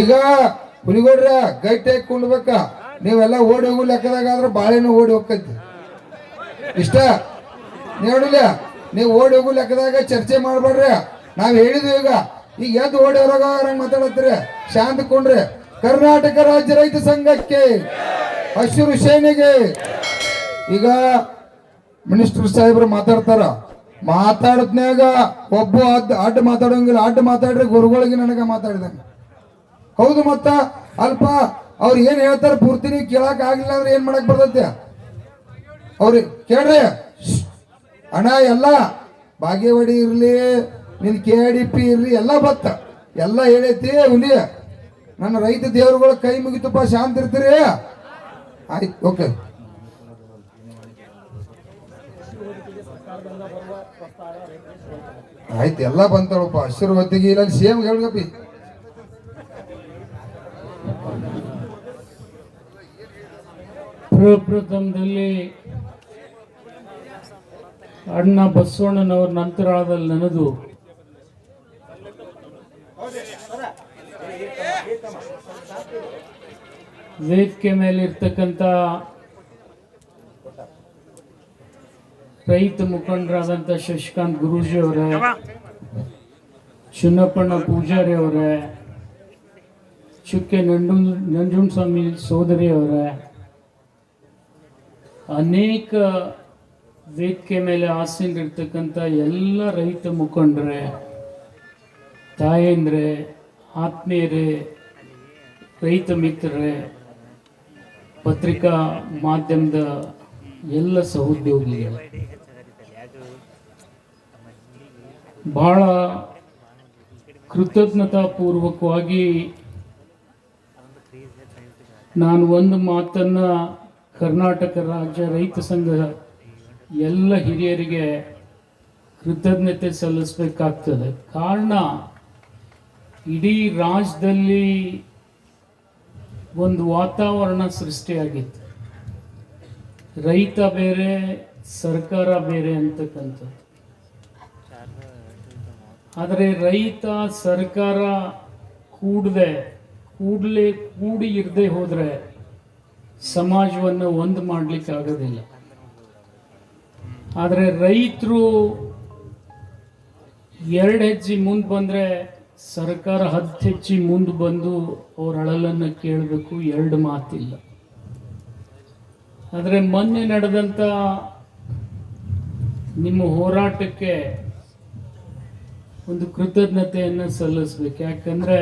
ಈಗ ಹುಲಿಗೋಡ್ರ ಗಟ್ಟಿ ಕುಂಡ್ಬೇಕ ನೀವೆಲ್ಲ ಓಡಿ ಹೋಗು ಲೆಕ್ಕದಾಗ ಆದ್ರೆ ಬಾಳೆನೂ ಓಡಿ ಹೋಗ್ತೈತಿ ಇಷ್ಟ? ನೋಡಿಲ್ಲ? ನೀವು ಓಡಿ ಹೋಗು ಲೆಕ್ಕದಾಗ ಚರ್ಚೆ ಮಾಡ್ಬೇಡ್ರಿ. ನಾವು ಹೇಳಿದ್ವಿ ಈಗ. ಈಗ ಎದ್ದು ಓಡಿ ಹೊರಗ ಮಾತಾಡತ್ರಿ ಶಾಂತ ಕೊಂಡ್ರಿ. ಕರ್ನಾಟಕ ರಾಜ್ಯ ರೈತ ಸಂಘಕ್ಕೆ, ಹಸಿರು ಸೇನೆಗೆ. ಈಗ ಮಿನಿಸ್ಟರ್ ಸಾಹೇಬ್ರು ಮಾತಾಡ್ತಾರ. ಮಾತಾಡದ್ನಾಗ ಒಬ್ಬ ಅಡ್ಡ ಅಡ್ಡ ಮಾತಾಡೋಂಗಿಲ್ಲ. ಅಡ್ಡ ಮಾತಾಡ್ರಿ ಗುರುಗಳಿಗೆ ನನಗೆ ಮಾತಾಡಿದಂಗ. ಹೌದು ಮತ್ತ. ಅಲ್ಪ ಅವ್ರು ಏನ್ ಹೇಳ್ತಾರ ಪೂರ್ತಿ ನೀವು ಕೇಳಕ್ ಆಗಿಲ್ಲ ಅಂದ್ರೆ ಏನ್ ಮಾಡಕ್ ಬರ್ತೈತೆ? ಅವ್ರಿ ಕೇಳ್ರಿ. ಅಣ್ಣ ಎಲ್ಲ ಬಾಗೇವಾಡಿ ಇರ್ಲಿ, ನಿನ್ ಕೆ ಡಿ ಪಿ ಇರ್ಲಿ, ಎಲ್ಲ ಬತ್ತ. ಎಲ್ಲ ಹೇಳೈತಿ, ಹುಲಿ. ನನ್ನ ರೈತ ದೇವರುಗಳ ಕೈ ಮುಗಿತಪ್ಪ, ಶಾಂತ ಇರ್ತೀರಿ? ಆಯ್ತು, ಓಕೆ. ಆಯ್ತು, ಎಲ್ಲ ಬಂತಾಳಪ್ಪ. ಹಸಿರು ಹೊತ್ತಿಗೆ ಇಲ್ಲ ಸೇಮ್ ಹೇಳ್ಗಪ್ಪಿ ಪ್ರಪ್ರಥಮದಲ್ಲಿ ಅಣ್ಣ ಬಸವಣ್ಣನವರ ನಂತರಾಳದಲ್ಲಿ ನನದು ವೇದಿಕೆ ಮೇಲೆ ಇರ್ತಕ್ಕಂಥ ರೈತ ಮುಖಂಡರಾದಂಥ ಶಶಿಕಾಂತ್ ಗುರೂಜಿ ಅವರೇ ಚುನ್ನಪ್ಪಣ್ಣ ಪೂಜಾರಿ ಅವರೇ ಚುಕ್ಕೆ ನಂಜು, ನಂಜುಂಡಸ್ವಾಮಿ ಸೋದರಿ ಅವರೇ, ಅನೇಕ ವೇದಿಕೆ ಮೇಲೆ ಆಸೀನರಿರ್ತಕ್ಕಂಥ ಎಲ್ಲ ರೈತ ಮುಖಂಡರೇ, ತಾಯಂದ್ರೆ, ಆತ್ಮೀಯರೇ, ರೈತ ಮಿತ್ರರೇ, ಪತ್ರಿಕಾ ಮಾಧ್ಯಮದ ಎಲ್ಲ ಸಹೋದ್ಯೋಗಿಗಳು, ಬಹಳ ಕೃತಜ್ಞತಾಪೂರ್ವಕವಾಗಿ ನಾನು ಒಂದು ಮಾತನ್ನ ಕರ್ನಾಟಕ ರಾಜ್ಯ ರೈತ ಸಂಘ ಎಲ್ಲ ಹಿರಿಯರಿಗೆ ಕೃತಜ್ಞತೆ ಸಲ್ಲಿಸಬೇಕಾಗ್ತದೆ. ಕಾರಣ, ಇಡೀ ರಾಜ್ಯದಲ್ಲಿ ಒಂದು ವಾತಾವರಣ ಸೃಷ್ಟಿಯಾಗಿತ್ತು. ರೈತ ಬೇರೆ, ಸರ್ಕಾರ ಬೇರೆ ಅಂತಕ್ಕಂಥದ್ದು. ಆದರೆ ರೈತ, ಸರ್ಕಾರ ಕೂಡದೆ ಕೂಡಲೇ ಕೂಡಿ ಇರದೆ ಹೋದರೆ ಸಮಾಜವನ್ನು ಒಂದು ಮಾಡ್ಲಿಕ್ಕೆ ಆಗೋದಿಲ್ಲ. ಆದರೆ ರೈತರು ಎರಡು ಹೆಜ್ಜೆ ಮುಂದೆ ಬಂದ್ರೆ ಸರ್ಕಾರ ಹತ್ತು ಹೆಜ್ಜೆ ಮುಂದೆ ಬಂದು ಅವ್ರ ಅಳಲನ್ನು ಕೇಳಬೇಕು, ಎರಡು ಮಾತಿಲ್ಲ. ಆದರೆ ಮೊನ್ನೆ ನಡೆದಂಥ ನಿಮ್ಮ ಹೋರಾಟಕ್ಕೆ ಒಂದು ಕೃತಜ್ಞತೆಯನ್ನು ಸಲ್ಲಿಸ್ಬೇಕು. ಯಾಕಂದ್ರೆ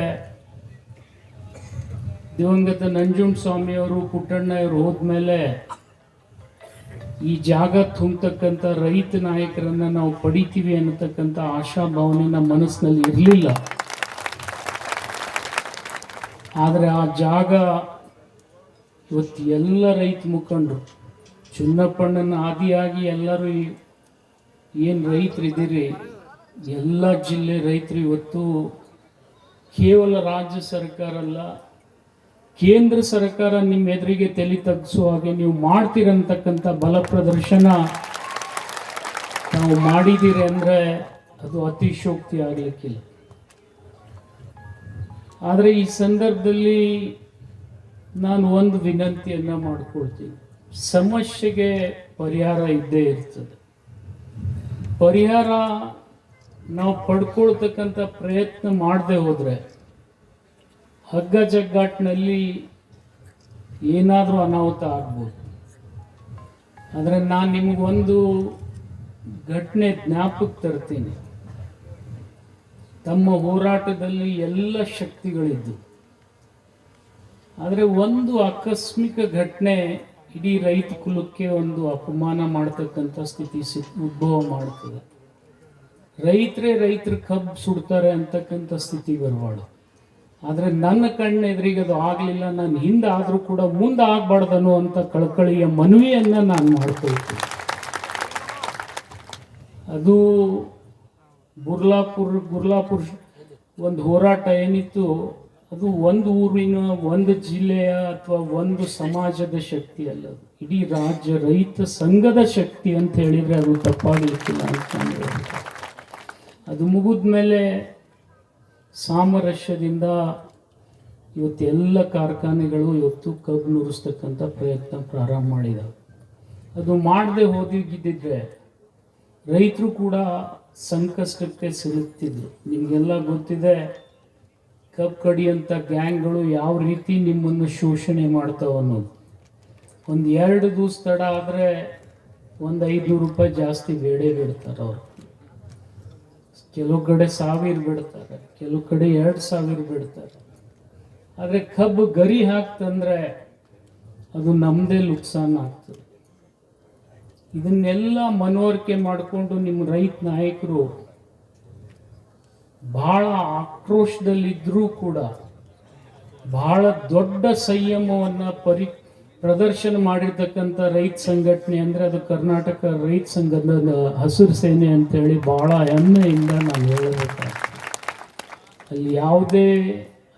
ದಿವಂಗತ ನಂಜುಂಡ ಸ್ವಾಮಿಯವರು ಪುಟ್ಟಣ್ಣವರು ಹೋದ್ಮೇಲೆ ಈ ಜಾಗ ತುಂಬತಕ್ಕಂಥ ರೈತ ನಾಯಕರನ್ನ ನಾವು ಪಡಿತೀವಿ ಅನ್ನತಕ್ಕಂಥ ಆಶಾಭಾವನೆ ನಮ್ಮ ಮನಸ್ಸಿನಲ್ಲಿ ಇರಲಿಲ್ಲ. ಆದರೆ ಆ ಜಾಗ ಇವತ್ತು ಎಲ್ಲ ರೈತ ಮುಖಂಡರು, ಚುನ್ನಪ್ಪಣ್ಣನ ಆದಿಯಾಗಿ ಎಲ್ಲರೂ ಏನು ರೈತರಿದ್ದೀರಿ? ಎಲ್ಲ ಜಿಲ್ಲೆ ರೈತರು ಇವತ್ತು ಕೇವಲ ರಾಜ್ಯ ಸರ್ಕಾರ ಅಲ್ಲ ಕೇಂದ್ರ ಸರ್ಕಾರ ನಿಮ್ಮ ಎದುರಿಗೆ ತಲೆ ತಗ್ಸುವ ಹಾಗೆ ನೀವು ಮಾಡ್ತೀರಂತಕ್ಕಂಥ ಬಲ ಪ್ರದರ್ಶನ ನಾವು ಮಾಡಿದ್ದೀರಿ ಅಂದರೆ ಅದು ಅತಿಶೋಕ್ತಿ ಆಗಲಿಕ್ಕಿಲ್ಲ. ಆದರೆ ಈ ಸಂದರ್ಭದಲ್ಲಿ ನಾನು ಒಂದು ವಿನಂತಿಯನ್ನು ಮಾಡ್ಕೊಳ್ತೀನಿ. ಸಮಸ್ಯೆಗೆ ಪರಿಹಾರ ಇದ್ದೇ ಇರ್ತದೆ. ಪರಿಹಾರ ನಾವು ಪಡ್ಕೊಳ್ತಕ್ಕಂಥ ಪ್ರಯತ್ನ ಮಾಡದೆ ಹೋದರೆ ಹಗ್ಗ ಜಗ್ಗಾಟ್ನಲ್ಲಿ ಏನಾದರೂ ಅನಾಹುತ ಆಗ್ಬೋದು. ಆದರೆ ನಾನು ನಿಮಗೊಂದು ಘಟನೆ ಜ್ಞಾಪಕ್ಕೆ ತರ್ತೀನಿ. ತಮ್ಮ ಹೋರಾಟದಲ್ಲಿ ಎಲ್ಲ ಶಕ್ತಿಗಳಿದ್ದು. ಆದರೆ ಒಂದು ಆಕಸ್ಮಿಕ ಘಟನೆ ಇಡೀ ರೈತ ಕುಲಕ್ಕೆ ಒಂದು ಅಪಮಾನ ಮಾಡ್ತಕ್ಕಂಥ ಸ್ಥಿತಿ ಸಿ- ಉದ್ಭವ ಮಾಡ್ತದೆ. ರೈತರೇ ರೈತರು ಕಬ್ಬು ಸುಡ್ತಾರೆ ಅಂತಕ್ಕಂಥ ಸ್ಥಿತಿ ಬರಬಾರ್ದು ಆದರೆ ನನ್ನ ಕಣ್ಣ ಎದುರಿಗೆ ಅದು ಆಗಲಿಲ್ಲ, ನಾನು ಹಿಂದೆ ಆದರೂ ಕೂಡ ಮುಂದೆ ಆಗಬಾರ್ದನು ಅಂತ ಕಳಕಳಿಯ ಮನವಿಯನ್ನು ನಾನು ಮಾಡ್ಕೊಳ್ತೀನಿ ಅದು ಬುರ್ಲಾಪುರ್ ಬುರ್ಲಾಪುರ್ ಒಂದು ಹೋರಾಟ ಏನಿತ್ತು, ಅದು ಒಂದು ಊರಿನ ಒಂದು ಜಿಲ್ಲೆಯ ಅಥವಾ ಒಂದು ಸಮಾಜದ ಶಕ್ತಿ ಅಲ್ಲ ಅದು. ಇಡೀ ರಾಜ್ಯ ರೈತ ಸಂಘದ ಶಕ್ತಿ ಅಂತ ಹೇಳಿದರೆ ಅದು ತಪ್ಪಾಗಲಿಕ್ಕಿಲ್ಲ ಅಂತ ನಾನು. ಅದು ಮುಗಿದ ಮೇಲೆ ಸಾಮರಸ್ಯದಿಂದ ಇವತ್ತು ಎಲ್ಲ ಕಾರ್ಖಾನೆಗಳು ಇವತ್ತು ಕಬ್ಬು ನುರಿಸ್ತಕ್ಕಂಥ ಪ್ರಯತ್ನ ಪ್ರಾರಂಭ ಮಾಡಿದಾವೆ ಅದು ಮಾಡದೆ ಹೋದಿದ್ದಿದ್ರೆ ರೈತರು ಕೂಡ ಸಂಕಷ್ಟಕ್ಕೆ ಸಿಲುಕ್ತಿದ್ರು. ನಿಮಗೆಲ್ಲ ಗೊತ್ತಿದೆ ಕಬ್ಬು ಕಡಿಯಂಥ ಗ್ಯಾಂಗ್ಗಳು ಯಾವ ರೀತಿ ನಿಮ್ಮನ್ನು ಶೋಷಣೆ ಮಾಡ್ತಾವೆ ಅನ್ನೋದು. ಒಂದು ಎರಡು ದಿವಸ ತಡ ಆದರೆ ಒಂದು ಐದುನೂರು ರೂಪಾಯಿ ಜಾಸ್ತಿ ಬೇಡೇ ಬಿಡ್ತಾರೆ ಅವರು ಕೆಲವು ಕಡೆ ಸಾವಿರ ಬಿಡ್ತಾರೆ, ಕೆಲವು ಕಡೆ ಎರಡು ಸಾವಿರ ಬಿಡ್ತಾರೆ. ಆದರೆ ಕಬ್ಬು ಗರಿ ಹಾಕ್ತಂದ್ರೆ ಅದು ನಮ್ಮದೇ ನುಕ್ಸಾನ್ ಆಗ್ತದೆ. ಇದನ್ನೆಲ್ಲ ಮನವರಿಕೆ ಮಾಡಿಕೊಂಡು ನಿಮ್ಮ ರೈತ ನಾಯಕರು ಬಹಳ ಆಕ್ರೋಶದಲ್ಲಿದ್ದರೂ ಕೂಡ ಬಹಳ ದೊಡ್ಡ ಸಂಯಮವನ್ನು ಪರಿ ಪ್ರದರ್ಶನ ಮಾಡಿರ್ತಕ್ಕಂಥ ರೈತ ಸಂಘಟನೆ ಅಂದರೆ ಅದು ಕರ್ನಾಟಕ ರೈತ ಸಂಘದ ಹಸಿರು ಸೇನೆ ಅಂತೇಳಿ ಭಾಳ ಹೆಮ್ಮೆಯಿಂದ ನಾನು ಹೇಳಬೇಕಾಗ್ತದೆ ಅಲ್ಲಿ ಯಾವುದೇ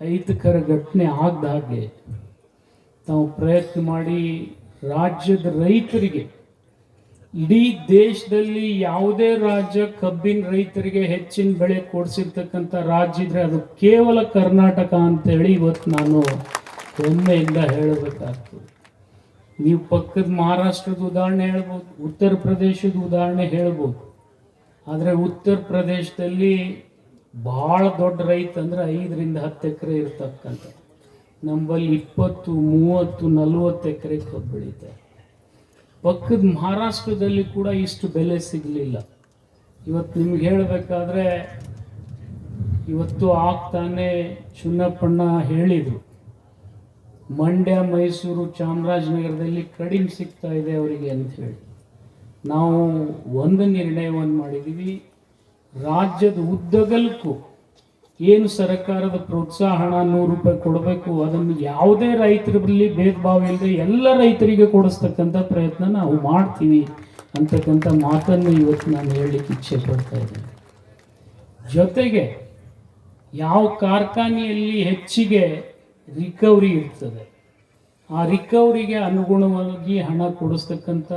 ಅಹಿತಕರ ಘಟನೆ ಆಗದ ಹಾಗೆ ನಾವು ಪ್ರಯತ್ನ ಮಾಡಿ ರಾಜ್ಯದ ರೈತರಿಗೆ, ಇಡೀ ದೇಶದಲ್ಲಿ ಯಾವುದೇ ರಾಜ್ಯ ಕಬ್ಬಿನ ರೈತರಿಗೆ ಹೆಚ್ಚಿನ ಬೆಳೆ ಕೊಡಿಸಿರ್ತಕ್ಕಂಥ ರಾಜ್ಯ ಇದ್ರೆ ಅದು ಕೇವಲ ಕರ್ನಾಟಕ ಅಂತೇಳಿ ಇವತ್ತು ನಾನು ಹೆಮ್ಮೆಯಿಂದ ಹೇಳಬೇಕಾಗ್ತದೆ. ನೀವು ಪಕ್ಕದ ಮಹಾರಾಷ್ಟ್ರದ ಉದಾಹರಣೆ ಹೇಳ್ಬೋದು, ಉತ್ತರ ಪ್ರದೇಶದ ಉದಾಹರಣೆ ಹೇಳ್ಬೋದು. ಆದರೆ ಉತ್ತರ ಪ್ರದೇಶದಲ್ಲಿ ಭಾಳ ದೊಡ್ಡ ರೈತ ಅಂದರೆ ಐದರಿಂದ ಹತ್ತು ಎಕರೆ ಇರ್ತಕ್ಕಂಥ ನಮ್ಮಲ್ಲಿ ಇಪ್ಪತ್ತು, ಮೂವತ್ತು, ನಲವತ್ತು ಎಕರೆ ಕಬ್ಬು ಬೆಳೀತಾರೆ. ಪಕ್ಕದ ಮಹಾರಾಷ್ಟ್ರದಲ್ಲಿ ಕೂಡ ಇಷ್ಟು ಬೆಲೆ ಸಿಗಲಿಲ್ಲ. ಇವತ್ತು ನಿಮ್ಗೆ ಹೇಳಬೇಕಾದ್ರೆ, ಇವತ್ತು ಆಗ್ತಾನೆ ಚುನ್ನಪ್ಪಣ್ಣ ಹೇಳಿದರು. ಮಂಡ್ಯ, ಮೈಸೂರು, ಚಾಮರಾಜನಗರದಲ್ಲಿ ಕಡಿಮೆ ಸಿಗ್ತಾ ಇದೆ ಅವರಿಗೆ ಅಂತ ಹೇಳಿ. ನಾವು ಒಂದು ನಿರ್ಣಯವನ್ನು ಮಾಡಿದ್ದೀವಿ. ರಾಜ್ಯದ ಉದ್ದಗಲಕ್ಕೂ ಏನು ಸರ್ಕಾರದ ಪ್ರೋತ್ಸಾಹ ಹಣ ನೂರು ರೂಪಾಯಿ ಕೊಡಬೇಕು, ಅದನ್ನು ಯಾವುದೇ ರೈತರಲ್ಲಿ ಭೇದ ಭಾವ ಇಲ್ಲದೆ ಎಲ್ಲ ರೈತರಿಗೆ ಕೊಡಿಸ್ತಕ್ಕಂಥ ಪ್ರಯತ್ನ ನಾವು ಮಾಡ್ತೀವಿ ಅಂತಕ್ಕಂಥ ಮಾತನ್ನು ಇವತ್ತು ನಾನು ಹೇಳಲಿಕ್ಕೆ ಇಚ್ಛೆ ಪಡ್ತಾ ಇದ್ದೀನಿ. ಜೊತೆಗೆ ಯಾವ ಕಾರ್ಖಾನೆಯಲ್ಲಿ ಹೆಚ್ಚಿಗೆ ರಿಕವರಿ ಇರ್ತದೆ. ಆ ರಿಕವರಿಗೆ ಅನುಗುಣವಾಗಿ ಹಣ ಕೊಡಿಸ್ತಕ್ಕಂಥ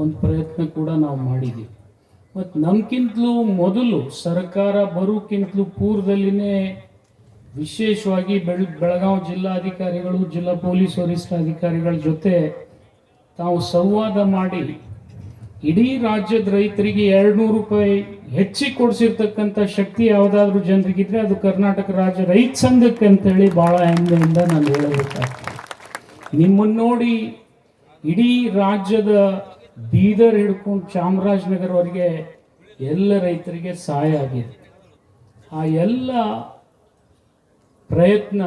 ಒಂದು ಪ್ರಯತ್ನ ಕೂಡ ನಾವು ಮಾಡಿದ್ದೀವಿ. ಮತ್ತು ನಮ್ಗಿಂತಲೂ ಮೊದಲು ಸರ್ಕಾರ ಬರೋಕ್ಕಿಂತಲೂ ಪೂರ್ವದಲ್ಲಿನೇ ವಿಶೇಷವಾಗಿ ಬೆಳ ಬೆಳಗಾವಿ ಜಿಲ್ಲಾಧಿಕಾರಿಗಳು, ಜಿಲ್ಲಾ ಪೊಲೀಸ್ ವರಿಷ್ಠಾಧಿಕಾರಿಗಳ ಜೊತೆ ತಾವು ಸಂವಾದ ಮಾಡಿ ಇಡೀ ರಾಜ್ಯದ ರೈತರಿಗೆ ಎರಡು ನೂರು ರೂಪಾಯಿ ಹೆಚ್ಚಿಗೆ ಕೊಡಿಸಿರ್ತಕ್ಕಂಥ ಶಕ್ತಿ ಯಾವುದಾದ್ರೂ ಜನರಿಗಿದ್ರೆ ಅದು ಕರ್ನಾಟಕ ರಾಜ್ಯ ರೈತ ಸಂಘಕ್ಕೆ ಅಂತೇಳಿ ಭಾಳ ಹೆಮ್ಮೆಯಿಂದ ನಾನು ಹೇಳಬೇಕಾಗ್ತದೆ. ನಿಮ್ಮನ್ನು ನೋಡಿ ಇಡೀ ರಾಜ್ಯದ ಬೀದರ್ ಹಿಡ್ಕೊಂಡು ಚಾಮರಾಜನಗರವರೆಗೆ ಎಲ್ಲ ರೈತರಿಗೆ ಸಹಾಯ ಆಗಿದೆ. ಆ ಎಲ್ಲ ಪ್ರಯತ್ನ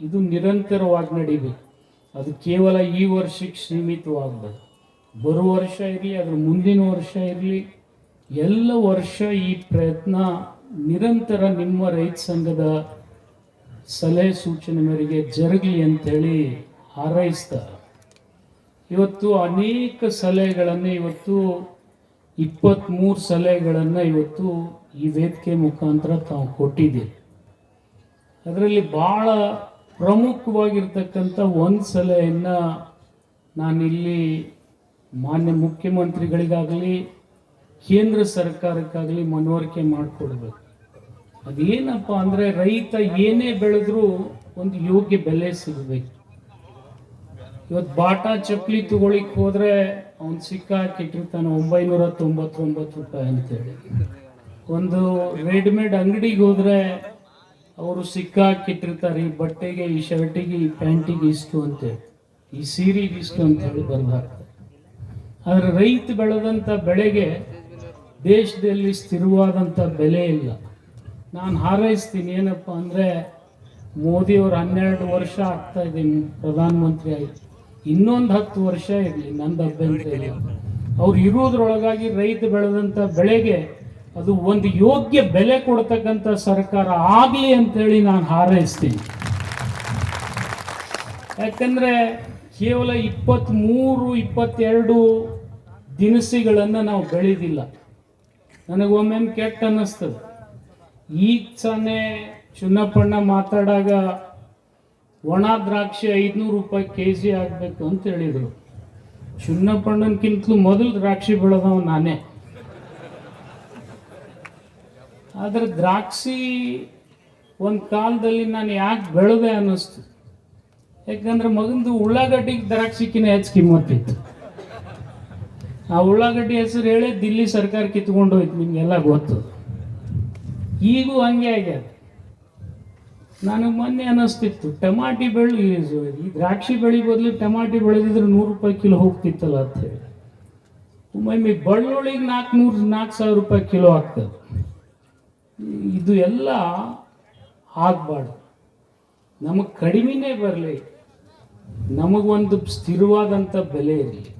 ಇದು ನಿರಂತರವಾಗಿ ನಡೀಬೇಕು. ಅದು ಕೇವಲ ಈ ವರ್ಷಕ್ಕೆ ಸೀಮಿತವಾಗಬೇಕು ಬರುವ ವರ್ಷ ಇರಲಿ, ಅದ್ರ ಮುಂದಿನ ವರ್ಷ ಇರಲಿ ಎಲ್ಲ ವರ್ಷ ಈ ಪ್ರಯತ್ನ ನಿರಂತರ ನಿಮ್ಮ ರೈತ ಸಂಘದ ಸಲಹೆ ಸೂಚನೆ ಮೇರೆಗೆ ಜರುಗಲಿ ಅಂತೇಳಿ ಹಾರೈಸ್ತಾರೆ. ಇವತ್ತು ಅನೇಕ ಸಲಹೆಗಳನ್ನು ಇವತ್ತು ಇಪ್ಪತ್ತ್ಮೂರು ಸಲಹೆಗಳನ್ನು ಇವತ್ತು ಈ ವೇದಿಕೆ ಮುಖಾಂತರ ತಾವು ಕೊಟ್ಟಿದ್ದೀರಿ ಅದರಲ್ಲಿ ಭಾಳ ಪ್ರಮುಖವಾಗಿರ್ತಕ್ಕಂಥ ಒಂದು ಸಲಹೆಯನ್ನು ನಾನಿಲ್ಲಿ ಮಾನ್ಯ ಮುಖ್ಯಮಂತ್ರಿಗಳಿಗಾಗಲಿ ಕೇಂದ್ರ ಸರ್ಕಾರಕ್ಕಾಗಲಿ ಮನವರಿಕೆ ಮಾಡಿಕೊಡ್ಬೇಕು. ಅದೇನಪ್ಪ ಅಂದರೆ ರೈತ ಏನೇ ಬೆಳೆದ್ರೂ ಒಂದು ಯೋಗ್ಯ ಬೆಲೆ ಸಿಗಬೇಕು. ಇವತ್ತು ಬಾಟಾ ಚಪ್ಪಲಿ ತಗೊಳಿಕ್ ಹೋದ್ರೆ ಅವ್ನು ಸಿಕ್ಕ ಹಾಕಿಟ್ಟಿರ್ತಾನೆ ಒಂಬೈನೂರ ತೊಂಬತ್ತೊಂಬತ್ತು ರೂಪಾಯಿ ಅಂತೇಳಿ. ಒಂದು ರೆಡಿಮೇಡ್ ಅಂಗಡಿಗೆ ಹೋದ್ರೆ ಅವರು ಸಿಕ್ಕ ಹಾಕಿಟ್ಟಿರ್ತಾರೆ ಈ ಬಟ್ಟೆಗೆ, ಈ ಶರ್ಟಿಗೆ, ಈ ಪ್ಯಾಂಟಿಗೆ ಇಷ್ಟು ಅಂತೇಳಿ. ಈ ಸೀರೆಗೆ ಇಷ್ಟು ಅಂತ ಹೇಳಿ ಹಾಕ್ತಾರೆ. ಆದರೆ ರೈತ ಬೆಳೆದಂಥ ಬೆಳೆಗೆ ದೇಶದಲ್ಲಿ ಸ್ಥಿರವಾದಂಥ ಬೆಲೆ ಇಲ್ಲ. ನಾನು ಹಾರೈಸ್ತೀನಿ, ಏನಪ್ಪ ಅಂದರೆ ಮೋದಿಯವರು ಹನ್ನೆರಡು ವರ್ಷ ಆಗ್ತಾ ಇದ್ದೀನಿ, ಪ್ರಧಾನಮಂತ್ರಿ ಆಗಿ. ಇನ್ನೊಂದು ಹತ್ತು ವರ್ಷ ಇರಲಿ ನಂದು ಅಭ್ಯಂತರ. ಅವ್ರು ಇರೋದ್ರೊಳಗಾಗಿ ರೈತ ಬೆಳೆದಂಥ ಬೆಳೆಗೆ ಅದು ಒಂದು ಯೋಗ್ಯ ಬೆಲೆ ಕೊಡ್ತಕ್ಕಂಥ ಸರ್ಕಾರ ಆಗಲಿ ಅಂತೇಳಿ ನಾನು ಹಾರೈಸ್ತೀನಿ. ಯಾಕಂದರೆ ಕೇವಲ ಇಪ್ಪತ್ತ್ಮೂರು ಇಪ್ಪತ್ತೆರಡು ದಿನಸಿಗಳನ್ನು ನಾವು ಬೆಳೆದಿಲ್ಲ. ನನಗೊಮ್ಮೆ ಕೆಟ್ಟ ಅನ್ನಿಸ್ತದೆ. ಈಗ ಸಾನೆ ಚುನ್ನಪ್ಪಣ್ಣ ಮಾತಾಡಾಗ ಒಣ ದ್ರಾಕ್ಷಿ ಐದುನೂರು ರೂಪಾಯಿ ಕೆ ಜಿ ಆಗಬೇಕು ಅಂತ ಹೇಳಿದರು. ಚುನ್ನಪ್ಪಣ್ಣನಕ್ಕಿಂತಲೂ ಮೊದಲು ದ್ರಾಕ್ಷಿ ಬೆಳೆದವ ನಾನೇ. ಆದರೆ ದ್ರಾಕ್ಷಿ ಒಂದು ಕಾಲದಲ್ಲಿ ನಾನು ಯಾಕೆ ಬೆಳೆದೆ ಅನ್ನಿಸ್ತು. ಯಾಕಂದ್ರೆ ಮಗಂದು ಉಳ್ಳಾಗಡ್ಡಿಗೆ ದ್ರಾಕ್ಷಿಕಿನ ಹೆಚ್ಚು ಕಿಮ್ಮತ್ತಿತ್ತು. ಆ ಉಳ್ಳಾಗಡ್ಡಿ ಹೆಸರು ಹೇಳಿ ದಿಲ್ಲಿ ಸರ್ಕಾರ ಕಿತ್ಕೊಂಡು ಹೋಯ್ತು, ನಿಮಗೆಲ್ಲ ಗೊತ್ತು. ಈಗೂ ಹಂಗೆ ಆಗ್ಯದ ನನಗೆ ಮೊನ್ನೆ ಅನ್ನಿಸ್ತಿತ್ತು ಟಮಾಟಿ ಬೆಳೆ ಈ ದ್ರಾಕ್ಷಿ ಬೆಳೆ ಬದಲು ಟಮಾಟಿ ಬೆಳೆದಿದ್ರೆ ನೂರು ರೂಪಾಯಿ ಕಿಲೋ ಹೋಗ್ತಿತ್ತಲ್ಲ ಅಂತ ಹೇಳಿ. ಒಮ್ಮೊಮ್ಮೆ ನಾಲ್ಕು ನಾಲ್ಕುನೂರು ನಾಲ್ಕು ಸಾವಿರ ರೂಪಾಯಿ ಕಿಲೋ ಆಗ್ತದೆ. ಇದು ಎಲ್ಲ ಆಗಬಾರ್ದು. ನಮಗೆ ಕಡಿಮೆನೇ ಬರಲಿ. ನಮಗೊಂದು ಸ್ಥಿರವಾದಂಥ ಬೆಲೆ ಇರಲಿ.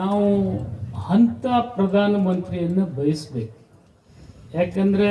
ನಾವು ಅಂಥ ಪ್ರಧಾನಮಂತ್ರಿಯನ್ನು ಬಯಸ್ಬೇಕು. ಯಾಕಂದರೆ